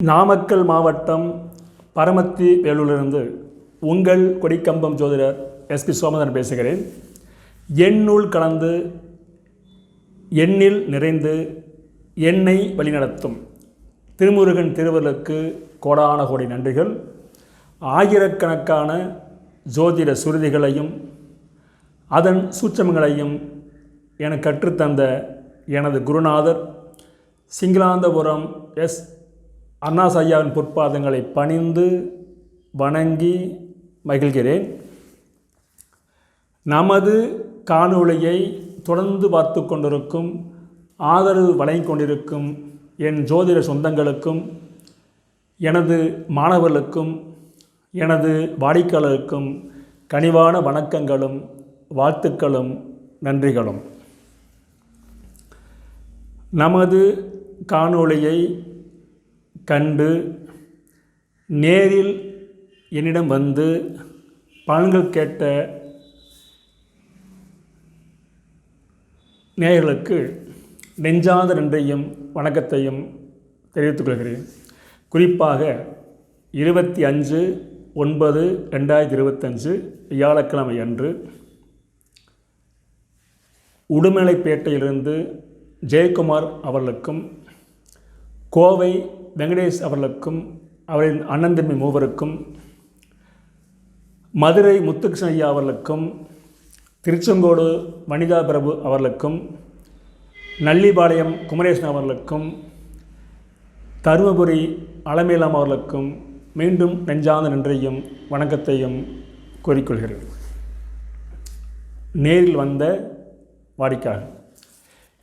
நாமக்கல் மாவட்டம் பரமத்தி வேலூரிலிருந்து உங்கள் கொடிக்கம்பம் ஜோதிடர் எஸ்பி சோமதன் பேசுகிறேன். எண்ணுள் கலந்து எண்ணில் நிறைந்து எண்ணை வழிநடத்தும் திருமுருகன் திருவருளுக்கு கோடான கோடி நன்றிகள். ஆயிரக்கணக்கான ஜோதிட சுருதிகளையும் அதன் சூட்சமங்களையும் எனக்கு கற்றுத்தந்த எனது குருநாதர் சிங்களாந்தபுரம் எஸ். அண்ணாஸ் ஐயாவின் பொற்பாதங்களை பணிந்து வணங்கி மகிழ்கிறேன். நமது காணொளியை தொடர்ந்து பார்த்து கொண்டிருக்கும் ஆதரவு வழங்கிக் கொண்டிருக்கும் என் ஜோதிட சொந்தங்களுக்கும் எனது மாணவர்களுக்கும் எனது வாடிக்கையாளருக்கும் கனிவான வணக்கங்களும் வாழ்த்துக்களும் நன்றிகளும். நமது காணொளியை கண்டு நேரில் என்னிடம் வந்து பலன்கள் கேட்ட நேயர்களுக்கு நெஞ்சாத நன்றியும் வணக்கத்தையும் தெரிவித்துக் கொள்கிறேன். குறிப்பாக இருபத்தி அஞ்சு ஒன்பது ரெண்டாயிரத்தி இருபத்தஞ்சு வியாழக்கிழமை அன்று உடுமலைப்பேட்டையிலிருந்து ஜெயக்குமார் அவர்களுக்கும் கோவை வெங்கடேஷ் அவர்களுக்கும் அவரின் அண்ணன் தம்பி மூவருக்கும் மதுரை முத்துகிருஷ்ண ஐயா அவர்களுக்கும் திருச்செங்கோடு வனிதா பிரபு அவர்களுக்கும் நல்லிபாளையம் குமரேசன் அவர்களுக்கும் தருமபுரி அலமேலாம் அவர்களுக்கும் மீண்டும் நெஞ்சார்ந்த நன்றியும் வணக்கத்தையும் கூறிக்கொள்கிறேன். நேரில் வந்த வாடிக்கையாளர்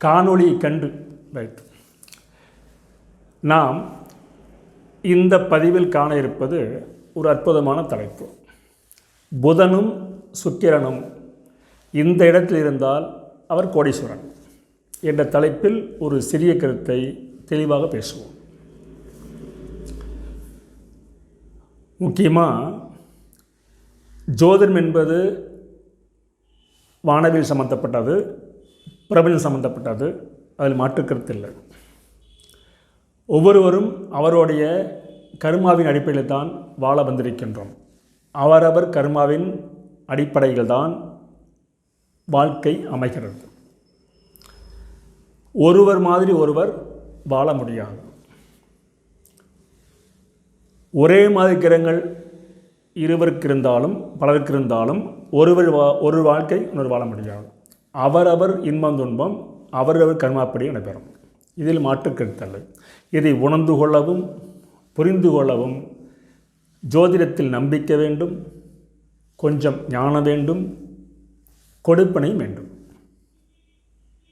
காணொளி கண்டு. ரைட் நாம் இந்த பதிவில் காண இருப்பது ஒரு அற்புதமான தலைப்பு. புதனும் சுக்கிரனும் இந்த இடத்தில் இருந்தால் அவர் கோடீஸ்வரன் என்ற தலைப்பில் ஒரு சிறிய கருத்தை தெளிவாக பேசுவோம். முக்கியமாக ஜோதிடம் என்பது வானவில் சம்மந்தப்பட்டது பிரபஞ்சம் சம்மந்தப்பட்டது அதில் மாற்றுக்கருத்து இல்லை. ஒவ்வொருவரும் அவருடைய கருமாவின் அடிப்படையில் தான் வாழ வந்திருக்கின்றோம். அவரவர் கருமாவின் அடிப்படையில் தான் வாழ்க்கை அமைகிறது. ஒருவர் மாதிரி ஒருவர் வாழ முடியாது. ஒரே மாதிரி கிரகங்கள் இருவருக்கு இருந்தாலும் பலருக்கு இருந்தாலும் ஒருவர் வா ஒரு வாழ்க்கை இன்னொரு வாழ முடியாது. அவரவர் இன்பம் துன்பம் அவரவர் கர்மாப்படி நடைபெறும் இதில் மாற்றுக்கருத்தல்ல இதை உணர்ந்து கொள்ளவும் புரிந்து கொள்ளவும் ஜோதிடத்தில் நம்பிக்கை வேண்டும் கொஞ்சம் ஞானம் வேண்டும் கொடுப்பனை வேண்டும்.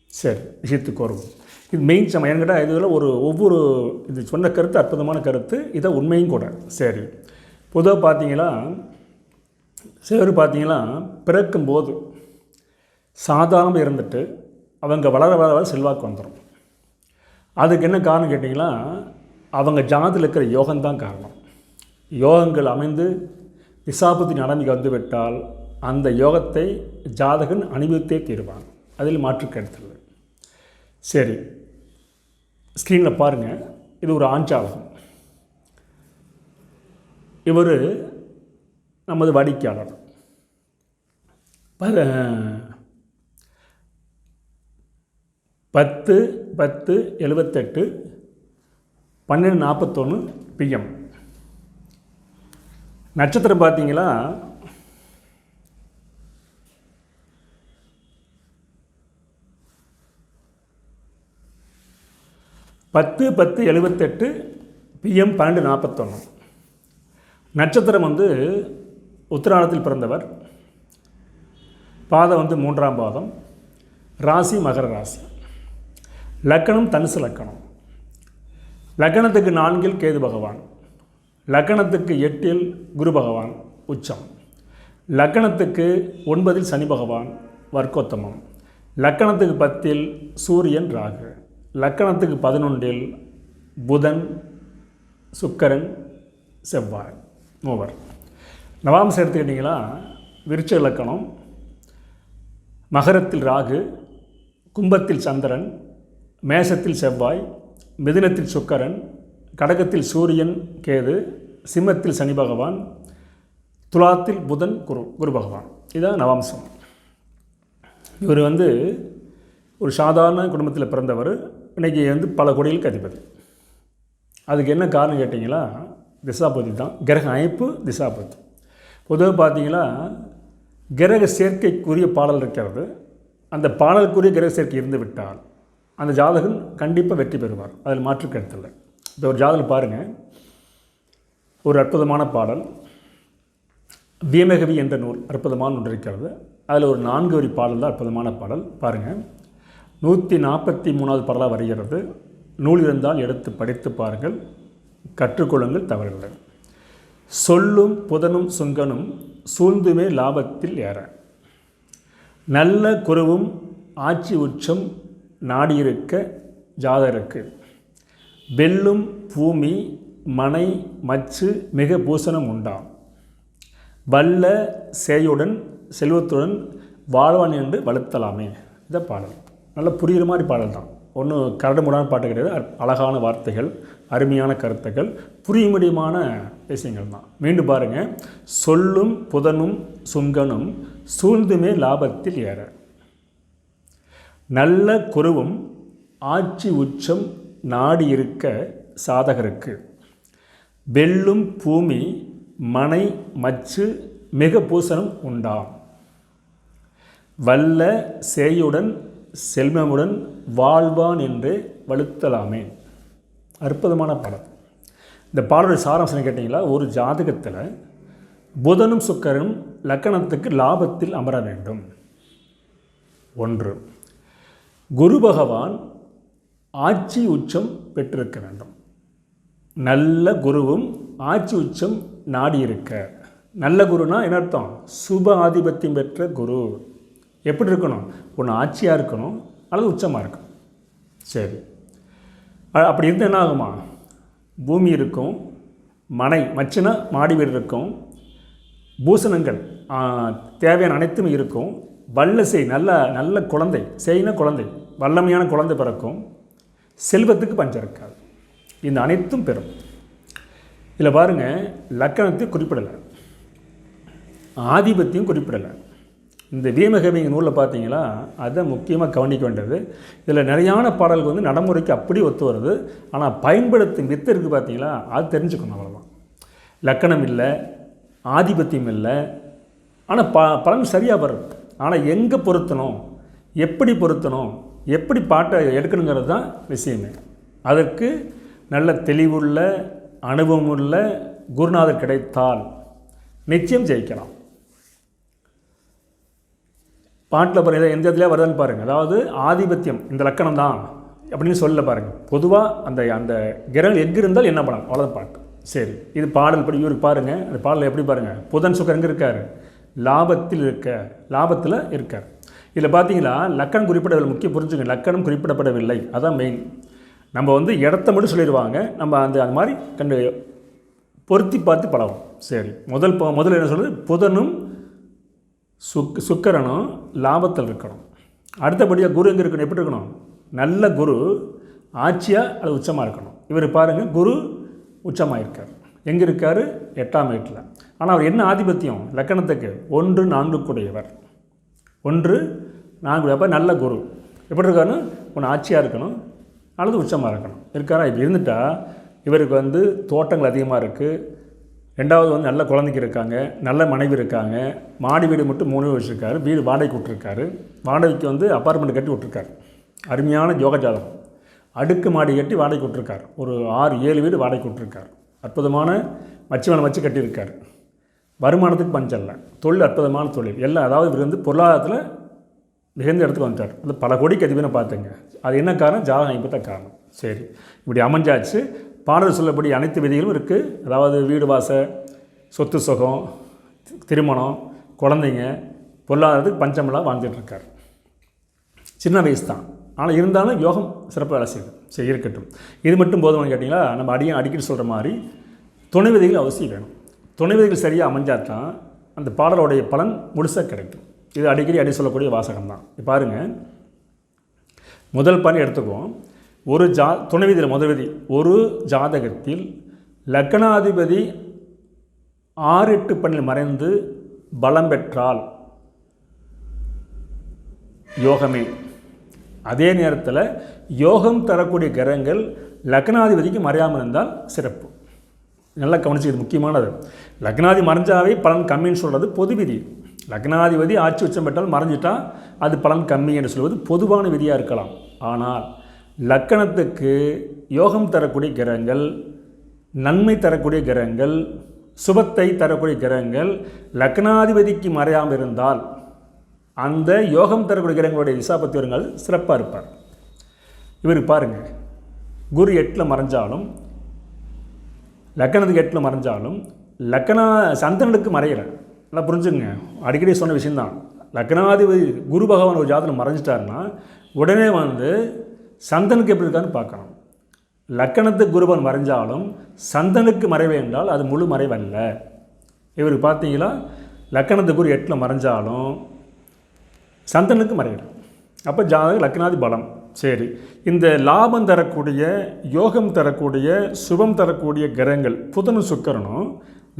சரி விஷயத்துக்கு வருவோம் இது மெயின் சமயம். என்கிட்ட இதில் ஒரு ஒவ்வொரு இது சொன்ன கருத்து அற்புதமான கருத்து இதை உண்மையும் கூட. சரி. பொதுவாக பார்த்தீங்களா சிலர் பார்த்தீங்களா பிறக்கும்போது சாதாரணமாக இருந்துட்டு அவங்க வளர வளர வளர செல்வாக்கு வந்துடும் அதுக்கு என்ன காரணம் கேட்டிங்கன்னா அவங்க ஜாதத்தில் இருக்கிற யோகம்தான் காரணம். யோகங்கள் அமைந்து விசாபத்தின் நிலைமைக்கு வந்துவிட்டால் அந்த யோகத்தை ஜாதகன் அனுபவித்தே தீருவான். அதில் மாற்று கருத்தில் சரி ஸ்க்ரீனில் பாருங்கள் இது ஒரு ஆஞ்சாலகம் இவர் நமது வாடிக்கையாளர் ப பத்து பத்து எழுபத்தெட்டு பன்னெண்டு நாற்பத்தொன்று பிஎம் நட்சத்திரம் பார்த்தீங்களா? பத்து பத்து எழுபத்தெட்டு பிஎம் பன்னெண்டு நாற்பத்தொன்று நட்சத்திரம் வந்து உத்திராடத்தில் பிறந்தவர். பாதம் வந்து மூன்றாம் பாதம். ராசி மகர ராசி. லக்கணம் தனுசு லக்கணம். லக்கணத்துக்கு நான்கில் கேது பகவான். லக்கணத்துக்கு எட்டில் குரு பகவான் உச்சம். லக்கணத்துக்கு ஒன்பதில் சனி பகவான் வர்க்கோத்தமம். லக்கணத்துக்கு பத்தில் சூரியன் ராகு. லக்கணத்துக்கு பதினொன்றில் புதன் சுக்கரன் செவ்வாய். மூவர். நவாம்சம் எடுத்துக்கிட்டிங்கன்னா விருட்ச லக்கணம். மகரத்தில் ராகு கும்பத்தில் சந்திரன் மேஷத்தில் செவ்வாய் மிதுனத்தில் சுக்கரன் கடகத்தில் சூரியன் கேது சிம்மத்தில் சனி பகவான் துலாத்தில் புதன் குரு குரு பகவான். இதுதான் நவாம்சம். இவர் வந்து ஒரு சாதாரண குடும்பத்தில் பிறந்தவர். இன்றைக்கி வந்து பல கொடிகளுக்கு அதிபதி. அதுக்கு என்ன காரணம் கேட்டிங்களா? திசாபதி தான். கிரக அமைப்பு திசாபதி. பொதுவாக பார்த்தீங்கன்னா கிரக சேர்க்கைக்குரிய பாடல் இருக்கிறது. அந்த பாடலுக்குரிய கிரக சேர்க்கை இருந்து விட்டால் அந்த ஜாதகன் கண்டிப்பாக வெற்றி பெறுவார். அதில் மாற்று கருத்தில்லை இப்போ ஒரு ஜாதகம் பாருங்கள் ஒரு அற்புதமான பாடல். வீமகவி என்ற நூல் அற்புதமான ஒன்று இருக்கிறது. அதில் ஒரு நான்கு வரி பாடல் தான் அற்புதமான பாடல். பாருங்கள் நூற்றி நாற்பத்தி மூணாவது பாடலாக வருகிறது. நூல் இருந்தால் எடுத்து படித்து பாருங்கள். கற்றுக்கொள்ளுங்கள் தவறில்லை. சொல்லும் புதனும் சுங்கனும் சூழ்ந்துமே லாபத்தில் ஏற. நல்ல குருவும் ஆட்சி உச்சம் நாடியிருக்க ஜாதருக்கு. வெல்லும் பூமி மனை மச்சு மிக பூசணம் உண்டாம். வல்ல சேயுடன் செல்வத்துடன் வாழ்வான் என்று வளர்த்தலாமே. இந்த பாடல். நல்லா புரிகிற மாதிரி பாடல் தான். ஒன்றும் கரடுமுடான பாட்டு கிடையாது. அழகான வார்த்தைகள் அருமையான கருத்துக்கள் புரியும்படியுமான விஷயங்கள் தான். மீண்டும் பாருங்கள் சொல்லும் புதனும் சுங்கனும் சூழ்ந்துமே லாபத்தில் ஏற. நல்ல குருவும் ஆட்சி உச்சம் நாடி இருக்க சாதகருக்கு. வெல்லும் பூமி மனை மச்சு மிக பூசணம் உண்டாம். வல்ல சேயுடன் செல்வமுடன் வாழ்வான் என்று வலுத்தலாமே. அற்புதமான பாடல். இந்த பாடலுடைய சாராம்சம் கேட்டிங்களா? ஒரு ஜாதகத்தில் புதனும் சுக்கரனும் லக்கணத்துக்கு லாபத்தில் அமர வேண்டும். ஒன்று. குரு பகவான் ஆட்சி உச்சம் பெற்றிருக்க வேண்டும். நல்ல குருவும் ஆட்சி உச்சம் நாடி இருக்க நல்ல குருனா என்ன அர்த்தம்? சுப ஆதிபத்தியம் பெற்ற குரு. எப்படி இருக்கணும்? ஒன்று ஆட்சியாக இருக்கணும் அல்லது உச்சமாக இருக்கணும். சரி. அப்படி இருந்தால் என்ன ஆகுமா? பூமி இருக்கும் மனை மச்சினா மாடி வீடு இருக்கும் பூசணங்கள் தேவையான அனைத்தும் இருக்கும். வல்ல செய் நல்ல நல்ல குழந்தை செய்னா குழந்தை வல்லமையான குழந்தை பிறக்கும் செல்வத்துக்கு பஞ்சம் இருக்காது இந்த அனைத்தும் பெறும் இதில் பாருங்கள் லக்கணத்தை குறிப்பிடலை. ஆதிபத்தியம் குறிப்பிடலை. இந்த வீமகவிங்க நூலில் பார்த்தீங்களா அதை முக்கியமாக கவனிக்க வேண்டியது. இதில் நிறையான பாடல்கள் வந்து நடைமுறைக்கு அப்படி ஒத்து வருது. ஆனால் பயன்படுத்தும் வித்து இருக்குது பார்த்தீங்களா அது தெரிஞ்சுக்கணும் அவ்வளோதான் லக்கணம் இல்லை ஆதிபத்தியம் இல்லை ஆனால் ப பலன் சரியாக வரும். ஆனால் எங்கே பொருத்தணும்? எப்படி பொருத்தணும்? எப்படி பாட்டை எடுக்கணுங்கிறது தான் விஷயமே. அதற்கு நல்ல தெளிவுள்ள அனுபவமுள்ள குருநாதர் கிடைத்தால் நிச்சயம் ஜெயிக்கலாம். பாட்டில் பாருங்க எந்த இடத்துல வருதுன்னு பாருங்கள் அதாவது ஆதிபத்தியம் இந்த லக்கணம் தான் அப்படின்னு சொல்ல பாருங்கள் பொதுவாக அந்த அந்த கிரகங்கள் எங்கே இருந்தால் என்ன பண்ணலாம்? அவ்வளோதான் பாட்டு. சரி இது பாடல் படி இவருக்கு பாருங்கள் அந்த பாடல் எப்படி பாருங்கள் புதன் சுக்கர் எங்கே இருக்கார். லாபத்தில் இருக்க லாபத்தில் இருக்கார் இதில் பார்த்தீங்களா லக்கணம் குறிப்பிடவில்லை முக்கிய புரிஞ்சுங்க லக்கணம் குறிப்பிடப்படவில்லை. அதான் மெயின் நம்ம வந்து இடத்த மட்டும் சொல்லிடுவாங்க நம்ம அந்த அது மாதிரி கண்டு பொருத்தி பார்த்து பழகும். சரி முதல் ப- முதல்ல என்ன சொல்கிறது புதனும் சுக் சுக்கரனும் லாபத்தில் இருக்கணும். அடுத்தபடியாக குரு எங்கே இருக்கணும்? எப்படி இருக்கணும்? நல்ல குரு ஆட்சியாக அது உச்சமாக இருக்கணும். இவர் பாருங்கள் குரு உச்சமாக இருக்கார் எங்கே இருக்கார்? எட்டாம் வீட்டில். ஆனால் அவர் என்ன ஆதிபத்தியம்? லக்கணத்துக்கு ஒன்று நான்கு கூடையவர் ஒன்று நான்கு அப்போ நல்ல குரு. எப்படி இருக்காருன்னு ஒன்று ஆட்சியாக இருக்கணும். அல்லது உச்சமாக இருக்கணும். இருக்காரா? இப்படி இருந்துட்டால் இவருக்கு வந்து தோட்டங்கள் அதிகமாக இருக்குது ரெண்டாவது வந்து நல்ல குழந்தைக்கு இருக்காங்க. நல்ல மனைவி இருக்காங்க. மாடி வீடு மட்டும் மூணு வச்சுருக்காரு. வீடு வாடகைக்கு விட்ருக்காரு வாடகைக்கு வந்து அப்பார்ட்மெண்ட் கட்டி விட்ருக்காரு அருமையான யோக ஜாதகம் அடுக்கு மாடி கட்டி வாடகைக்கு விட்ருக்காரு ஒரு ஆறு ஏழு வீடு வாடகைக்கு விட்டுருக்கார். அற்புதமான மச்சிவனை வச்சு கட்டியிருக்கார். வருமானத்துக்கு பஞ்சம் இல்லை. தொழில் அற்புதமான தொழில். எல்லாம் அதாவது இவர் வந்து பொருளாதாரத்தில் மிகுந்த இடத்துக்கு வந்துட்டார். அது பல கோடிக்கு அதிபனை பார்த்துங்க. அது என்ன காரணம்? ஜாதகம் ஐம்பத்த காரணம். சரி. இப்படி அமைஞ்சாச்சு. பாடல் சொல்லப்படி அனைத்து விதிகளும் இருக்குது அதாவது வீடு வாச சொத்து சுகம் திருமணம் குழந்தைங்க பொருளாதாரத்துக்கு பஞ்சமெல்லாம் வாழ்ந்துட்டுருக்கார் சின்ன வயசு தான். ஆனால் இருந்தாலும் யோகம் சிறப்பாக வேலை செய்யுது. சரி இருக்கட்டும். இது மட்டும் போதுமானு கேட்டிங்களா? நம்ம அடியும் அடிக்கடி சொல்கிற மாதிரி துணை விதிகள் அவசியம் வேணும். துணை விதிகள் சரியாக அமைஞ்சால் தான் அந்த பாடலோடைய பலன் முழுசாக கிடைக்கும். இது அடிக்கடி அடி சொல்லக்கூடிய வாசகம் தான் இப்போ பாருங்கள் முதல் பணி எடுத்துக்குவோம். ஒரு ஜா துணை விதியில் முதல் விதி ஒரு ஜாதகத்தில் லக்னாதிபதி ஆறு எட்டு பணியில் மறைந்து பலம் பெற்றால் யோகமே. அதே நேரத்தில் யோகம் தரக்கூடிய கிரகங்கள் லக்னாதிபதிக்கு மறையாமல் இருந்தால் சிறப்பு. நல்லா கவனிச்சு முக்கியமானது. லக்னாதி மறைஞ்சாவே பலன் கம்மின்னு சொல்கிறது பொது விதி. லக்னாதிபதி ஆட்சி உச்சம் பெற்றால் மறைஞ்சிட்டால் அது பலன் கம்மி என்று சொல்வது பொதுவான விதியாக இருக்கலாம். ஆனால் லக்கணத்துக்கு யோகம் தரக்கூடிய கிரகங்கள் நன்மை தரக்கூடிய கிரகங்கள் சுபத்தை தரக்கூடிய கிரகங்கள் லக்னாதிபதிக்கு மறையாமல் இருந்தால் அந்த யோகம் தரக்கூடிய கிரகங்களுடைய திசாபத்தி சிறப்பாக இருப்பார். இவர் பாருங்கள் குரு எட்டில் மறைஞ்சாலும் லக்கணத்துக்கு எட்டில் மறைஞ்சாலும் லக்கணா சந்திரனுக்கு மறையலை. நல்லா புரிஞ்சுங்க அடிக்கடி சொன்ன விஷயந்தான். லக்னாதிபதி குரு பகவான் ஒரு ஜாதகம் மறைஞ்சிட்டாருன்னா உடனே வந்து சந்தனுக்கு எப்படி இருக்கான்னு பார்க்கணும். லக்கணத்துக்கு குருபன் மறைஞ்சாலும் சந்தனுக்கு மறைவு என்றால் அது முழு மறைவல்ல. இவர் பார்த்தீங்களா? லக்கணத்துக்கு குரு எட்டில் மறைஞ்சாலும் சந்தனுக்கு மறையிடும் அப்போ ஜாதகம் லக்னாதி பலம். சரி. இந்த லாபம் தரக்கூடிய யோகம் தரக்கூடிய சுபம் தரக்கூடிய கிரகங்கள் புதனும் சுக்கரனும்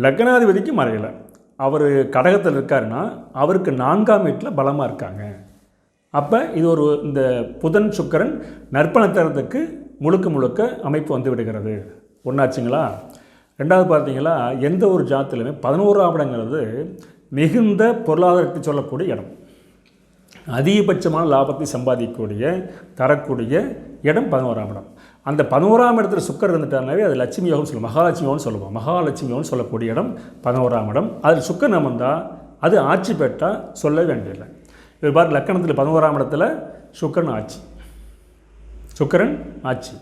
லக்னாதிபதிக்கு மறையலை. அவர் கடகத்தில் இருக்காருன்னா அவருக்கு நான்காம் வீட்டில் பலமாக இருக்காங்க. அப்போ இது ஒரு இந்த புதன் சுக்கரன் நற்பணம் தரத்துக்கு முழுக்க முழுக்க அமைப்பு வந்து விடுகிறது. ஒன்றாச்சுங்களா ரெண்டாவது பார்த்தீங்களா எந்த ஒரு ஜாத்திலுமே பதினோராம் இடங்கிறது மிகுந்த பொருளாதாரத்தை சொல்லக்கூடிய இடம். அதிகபட்சமான லாபத்தை சம்பாதிக்கக்கூடிய தரக்கூடிய இடம் பதினோராம் இடம். அந்த பதினோராம் இடத்துல சுக்கர் இருந்துட்டாருனாவே அது லட்சுமி யோகம் சொல்லுவோம். மகாலட்சுமி யோகம் சொல்லுவோம். மகாலட்சுமி யோகம் சொல்லக்கூடிய இடம் பதினோராம் இடம். அதில் சுக்கர் அமர்ந்தால் அது ஆட்சி பெற்றால் சொல்ல வேண்டியதில்லை. இவர் பாரு லக்கணத்தில் பதினோராம் இடத்துல சுக்கரன் ஆட்சி. சுக்கரன் ஆட்சி.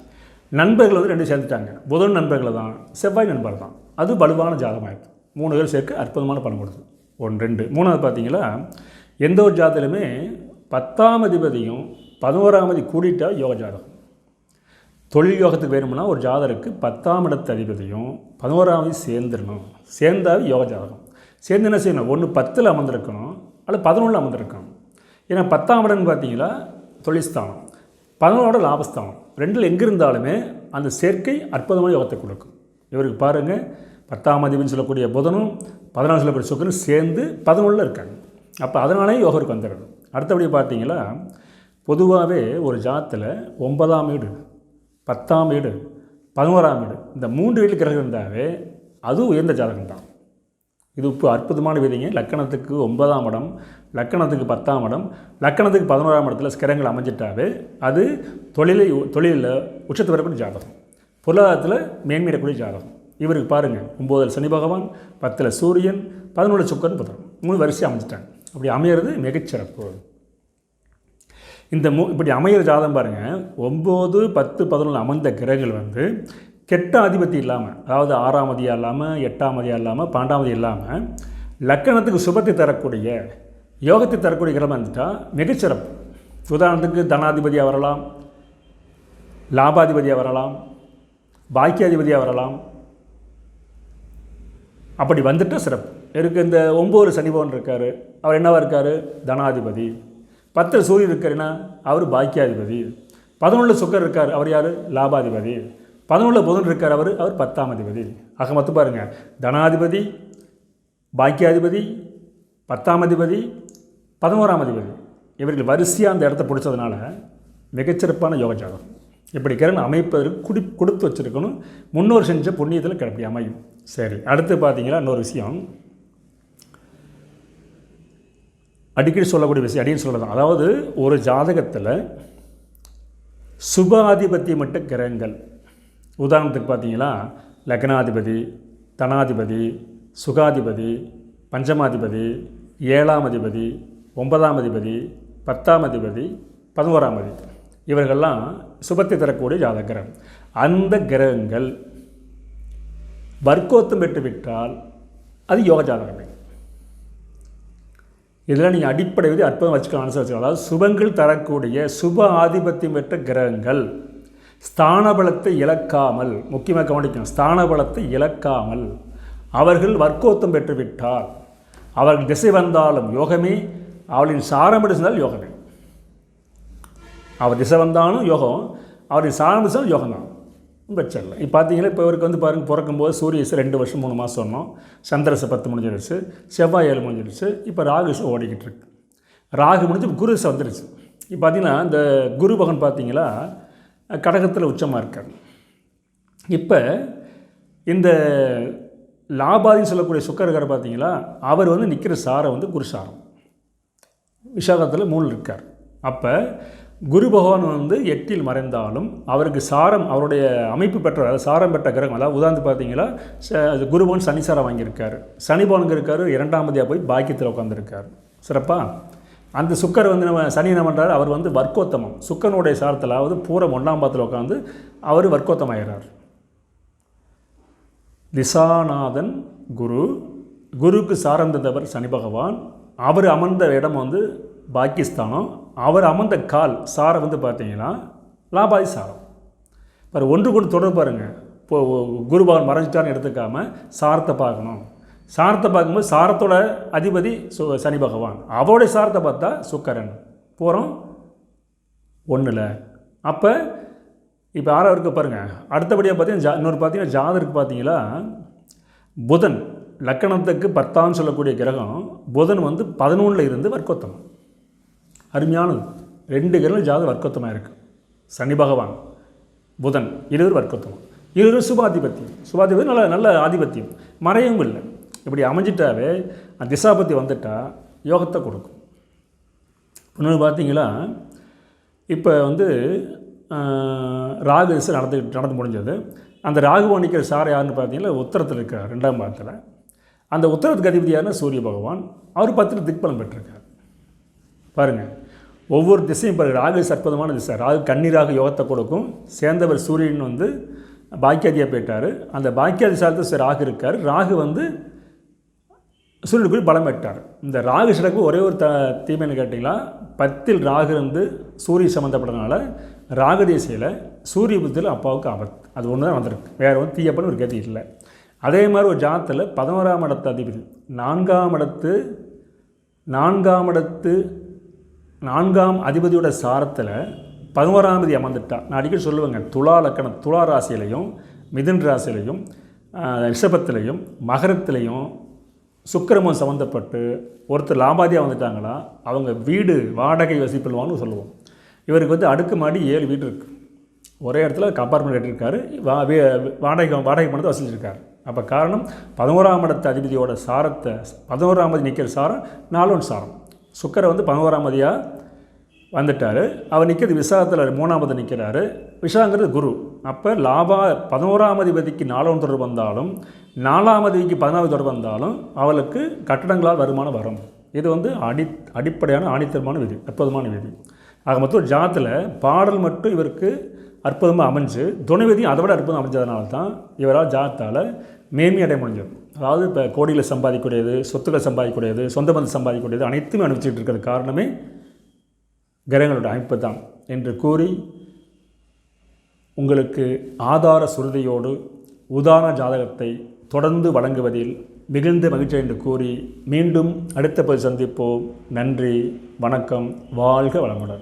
நண்பர்கள் வந்து ரெண்டு சேர்ந்துட்டாங்க. புதன் நண்பர்கள் தான் செவ்வாய் நண்பர் தான். அது வலுவான ஜாதகமாயிருக்கு. மூணு பேர் சேர்க்க அற்புதமான பணம் கொடுத்து ஒன்று ரெண்டு. மூணாவது பார்த்தீங்களா எந்த ஒரு ஜாதகத்திலுமே பத்தாம் அதிபதியும் பதினோராம் அதிபதி கூடிட்டால் யோக ஜாதகம். தொழில் யோகத்துக்கு வேணும்னா ஒரு ஜாதகருக்கு பத்தாம் இடத்து அதிபதியும் பதினோராம் அதிபதி சேர்ந்துடணும். சேர்ந்தாவே யோக ஜாதகம். சேர்ந்து என்ன செய்யணும்? ஒன்று பத்தில் அமர்ந்திருக்கணும். அல்லது பதினொன்றில் அமர்ந்திருக்கணும். ஏன்னா பத்தாம் இடம்னு பார்த்தீங்களா? தொழில்ஸ்தானம். பதினோட லாபஸ்தானம். ரெண்டில் எங்கே இருந்தாலுமே அந்த சேர்க்கை அற்புதமான யோகத்தை கொடுக்கும். இவருக்கு பாருங்கள் பத்தாம் அதிபதினு சொல்லக்கூடிய புதனும் பதினாலு சொல்லக்கூடிய சுக்கரனும் சேர்ந்து பதினொன்றில் இருக்காங்க. அப்போ அதனாலே யோகருக்கு வந்துடுது அடுத்தபடி பார்த்தீங்களா பொதுவாகவே ஒரு ஜாத்தில் ஒன்பதாம் வீடு பத்தாம் வீடு பதினோராம் வீடு இந்த மூன்று வீடு கிரகம் இருந்தாவே அது உயர்ந்த ஜாதகம் தான் இது இப்போ அற்புதமான விதிங்க. லக்கணத்துக்கு ஒன்பதாம் இடம் லக்கணத்துக்கு பத்தாம் இடம் லக்கணத்துக்கு பதினோராம் இடத்துல ஸ்கிரங்கள் அமைஞ்சிட்டாவே அது தொழிலை தொழிலில் உச்சத்து வரக்கூடிய ஜாதகம். பொருளாதாரத்தில் மேன்மையிடக்கூடிய ஜாதகம். இவருக்கு பாருங்கள் ஒம்போதில் சனி பகவான் பத்தில் சூரியன் பதினொன்று சுக்கரன் புதன். மூணு வரிசை அமைஞ்சிட்டாங்க. அப்படி அமையிறது மிகச்சிறப்பு. இந்த மூ இப்படி அமையிற ஜாதகம் பாருங்கள் ஒம்பது பத்து பதினொன்று அமைந்த கிரகங்கள் வந்து கெட்ட அதிபத்தி இல்லாமல் அதாவது ஆறாம் அதியாக இல்லாமல் எட்டாம் அதியாக இல்லாமல் பன்னெண்டாம் அதிகம் இல்லாமல் லக்கணத்துக்கு சுபத்தை தரக்கூடிய யோகத்தை தரக்கூடிய கிரகம் வந்துட்டால் மிகச்சிறப்பு. உதாரணத்துக்கு தனாதிபதியாக வரலாம் லாபாதிபதியாக வரலாம் பாக்கியாதிபதியாக வரலாம். அப்படி வந்துட்டால் சிறப்பு. இருக்கு. இந்த ஒம்பது சனிபவன் இருக்கார். அவர் என்னவாக இருக்கார்? தனாதிபதி. பத்து சூரியன் இருக்காருன்னா அவர் பாக்கியாதிபதி. பதினொன்றில் சுக்கர் இருக்கார். அவர் யார்? லாபாதிபதி. பதினொன்றில் புதன் இருக்கார். அவர் அவர் பத்தாம் அதிபதி. ஆக மொத்தம் பாருங்கள் தனாதிபதி பாக்கியாதிபதி பத்தாம் அதிபதி பதினோராம் அதிபதி. இவர்கள் வரிசையாக அந்த இடத்த பிடிச்சதுனால மிகச்சிறப்பான யோக ஜாதகம். இப்படி கிரண் அமைப்பதற்கு குடி கொடுத்து வச்சுருக்கணும். முன்னோர் செஞ்ச புண்ணியத்தில் கிடப்பி அமையும். சரி அடுத்து பார்த்தீங்கன்னா இன்னொரு விஷயம். அடிக்கடி சொல்லக்கூடிய விஷயம் அடிக்கடி சொல்லலாம் அதாவது ஒரு ஜாதகத்தில் சுப கிரகங்கள். உதாரணத்துக்கு பார்த்தீங்களா லக்னாதிபதி தனாதிபதி சுகாதிபதி பஞ்சமாதிபதி ஏழாம் அதிபதி ஒன்பதாம் அதிபதி பத்தாம் அதிபதி பதினோராம் அதிபதி. இவர்கள்லாம் சுபத்தை தரக்கூடிய ஜாதக கிரகம். அந்த கிரகங்கள் வர்க்கோத்தம் பெற்றுவிட்டால் அது யோக ஜாதகமே இதில் நீங்கள் அடிப்படை வந்து அற்புதம் வச்சுக்கலாம் மனசில் வச்சுக்கலாம். அதாவது சுபங்கள் தரக்கூடிய சுப ஆதிபத்தியம் பெற்ற கிரகங்கள் ஸ்தானபலத்தை இழக்காமல் முக்கியமாக கவனிக்கணும் ஸ்தானபலத்தை இழக்காமல் அவர்கள் வர்க்கோத்தம் பெற்றுவிட்டால் அவர்கள் திசை வந்தாலும் யோகமே அவளின் சாரம் இருந்தால் யோகமே. அவர் திசை வந்தாலும் யோகம் அவரின் சாரம்சம் யோகம் தான் பிரச்சனை இல்லை. இப்போ பார்த்தீங்கன்னா இப்போ இவருக்கு வந்து பாருங்கள் பிறக்கும்போது சூரியசு ரெண்டு வருஷம் மூணு மாதம் சொன்னோம். சந்திரசை பத்து முடிஞ்சிருச்சு செவ்வாய் ஏழு முடிஞ்சிருச்சு இப்போ ராகுசம் ஓடிக்கிட்டு இருக்கு. ராகு முடிஞ்சு குரு வந்துருச்சு. இப்போ பார்த்தீங்கன்னா இந்த குரு பகன் பார்த்தீங்களா கடகத்தில் உச்சமாக இருக்கார். இப்போ இந்த லாபாதின்னு சொல்லக்கூடிய சுக்கரகரை பார்த்தீங்களா அவர் வந்து நிற்கிற சாரை வந்து குரு சாரம். விசாகத்தில் மூணு இருக்கார். அப்போ குரு பகவான் வந்து எட்டில் மறைந்தாலும் அவருக்கு சாரம் அவருடைய அமைப்பு பெற்ற அதாவது சாரம் பெற்ற கிரகம் அதாவது உதாரணத்து பார்த்தீங்களா குரு பகவான் சனி சாரம் வாங்கியிருக்காரு. சனி பவனுங்க இருக்கார்? இரண்டாம்தியாக போய் பாக்கியத்தில் உட்காந்துருக்கார் சிறப்பாக அந்த சுக்கர் வந்து நம்ம சனி என்ன பண்ணுறாரு அவர் வந்து வர்க்கோத்தமம். சுக்கனுடைய சாரத்தில் அதாவது பூரம் ஒன்றாம் பாத்தில் உட்காந்து அவர் வர்க்கோத்தமாகிறார் திசாநாதன் குரு குருக்கு சாரம் தந்தவர் சனி பகவான். அவர் அமர்ந்த இடம் வந்து பாகிஸ்தானம் அவர் அமர்ந்த கால் சாரை வந்து பார்த்தீங்கன்னா லாபாதி சாரம். பாரு ஒன்று கொண்டு தொடர்பு பாருங்கள் இப்போ குருபவன் மறைஞ்சிட்டான்னு எடுத்துக்காமல் சாரத்தை பார்க்கணும். சாரத்தை பார்க்கும்போது சாரத்தோட அதிபதி சு சனி பகவான். அவருடைய சாரத்தை பார்த்தா சுக்கரன். போகிறோம் ஒன்றில் அப்போ இப்போ ஆறாவது இருக்க பாருங்கள் அடுத்தபடியாக பார்த்தீங்கன்னா ஜா இன்னொரு பார்த்தீங்கன்னா ஜாதருக்கு பார்த்தீங்களா புதன் லக்கணத்துக்கு பத்தான்னு சொல்லக்கூடிய கிரகம் புதன் வந்து பதினொன்றில் இருந்து வர்க்கோத்தம் அருமையானது ரெண்டு கிரகம் ஜாதகம் வர்க்கத்தமாக இருக்குது சனி பகவான் புதன் இருவர் வர்க்கத்துவம் இருவர் சுபாதிபத்தியம். சுபாதிபதி நல்ல நல்ல ஆதிபத்தியம். மறையவும் இல்லை. இப்படி அமைஞ்சிட்டாவே அந்த திசாபத்தி வந்துட்டால் யோகத்தை கொடுக்கும். இன்னொன்று பார்த்தீங்களா இப்போ வந்து ராகு திசை நடந்து நடந்து முடிஞ்சது. அந்த ராகுவான் நிற்கிற சார் யாருன்னு பார்த்தீங்கன்னா உத்தரத்தில் இருக்கார் ரெண்டாம் பாகத்தில். அந்த உத்தரத்துக்கு அதிபதி யாருன்னா சூரிய பகவான். அவர் பத்தில் திக்பலம் பெற்றிருக்கார். பாருங்கள் ஒவ்வொரு திசையும் பாருங்கள். ராகு சற்பதமான திசை. ராகு கண்ணீராக யோகத்தை கொடுக்கும். சேர்ந்தவர் சூரியன் வந்து பாக்கியாதியாக போயிட்டார். அந்த பாக்கியாதி சாரத்தில் ராகு இருக்கார். ராகு வந்து சூரியனுக்குள் பலம் பெற்றார். இந்த ராகு சிறப்பு ஒரே ஒரு த தீமைன்னு கேட்டிங்களா? பத்தில் ராகு வந்து சூரிய சம்மந்தப்பட்டதுனால ராகு திசையில் சூரிய புத்தியில் அப்பாவுக்கு ஆபத்து அது ஒன்று தான் வந்திருக்கு. வேறு ஒன்று தீயப்பன்னு ஒரு கதி இல்லை. அதே மாதிரி ஒரு ஜாத்தில் பதினோராம் இடத்து அதிபதி நான்காம் இடத்து நான்காம் இடத்து நான்காம் அதிபதியோட சாரத்தில் பதினோராம் தேதி அமர்ந்துட்டா. நான் அடிக்கடி சொல்லுவேங்க துலா லக்கணம் துலா ராசியிலையும் மிதுன் ராசியிலையும் ரிஷபத்திலையும் மகரத்திலையும் சுக்கிரமம் சம்மந்தப்பட்டு ஒருத்தர் லாபாதியாக வந்துட்டாங்களா அவங்க வீடு வாடகை வசிப்பில்வான்னு சொல்லுவோம். இவருக்கு வந்து அடுக்கு மாடி ஏழு வீடு இருக்குது ஒரே இடத்துல கம்பார்ட்மெண்ட் கட்டியிருக்காரு வா வாடகை வாடகை பணத்தை வசூலிச்சிருக்காரு. அப்போ காரணம் பதினோராம் இடத்து அதிபதியோட சாரத்தை பதினோராம் நிற்கிற சாரம் நாலு சாரம். சுக்கரை வந்து பதினோராம் மதியாக வந்துட்டார். அவர் நிற்கிறது விசாகத்தில் மூணாவது நிற்கிறாரு விஷாங்கிறது குரு. அப்போ லாபா பதினோராம் அதிபதிக்கு நாலாம் தொடர்பு வந்தாலும் நாலாம் அதிபதிக்கு பதினாவது தொடர்பு வந்தாலும் அவளுக்கு கட்டடங்களால் வருமானம் வரும். இது வந்து அடி அடிப்படையான ஆணித்தரமான விதி அற்புதமான விதி. ஆக மொத்தம் ஜாத்தில் பாடல் மட்டும் இவருக்கு அற்புதமாக அமைஞ்சு துணைவதியும் அதை விட அற்புதம் அமைஞ்சதுனால தான் இவரால் ஜாத்தால் மேன்மை அடைய முடிஞ்சது அதாவது இப்போ கோடியில் சம்பாதிக்கக்கூடியது சொத்துக்களை சம்பாதிக்கக்கூடியது சொந்த பந்து சம்பாதிக்கக்கூடியது அனைத்துமே அனுப்பிச்சிட்டு இருக்கிறது காரணமே கிரகங்களோட அமைப்பு தான் என்று கூறி உங்களுக்கு ஆதார சுருதியோடு உதாரண ஜாதகத்தை தொடர்ந்து வழங்குவதில் மிகுந்த மகிழ்ச்சி என்று கூறி மீண்டும் அடுத்த பதிவு சந்திப்போம். நன்றி வணக்கம் வாழ்க வளமுடன்.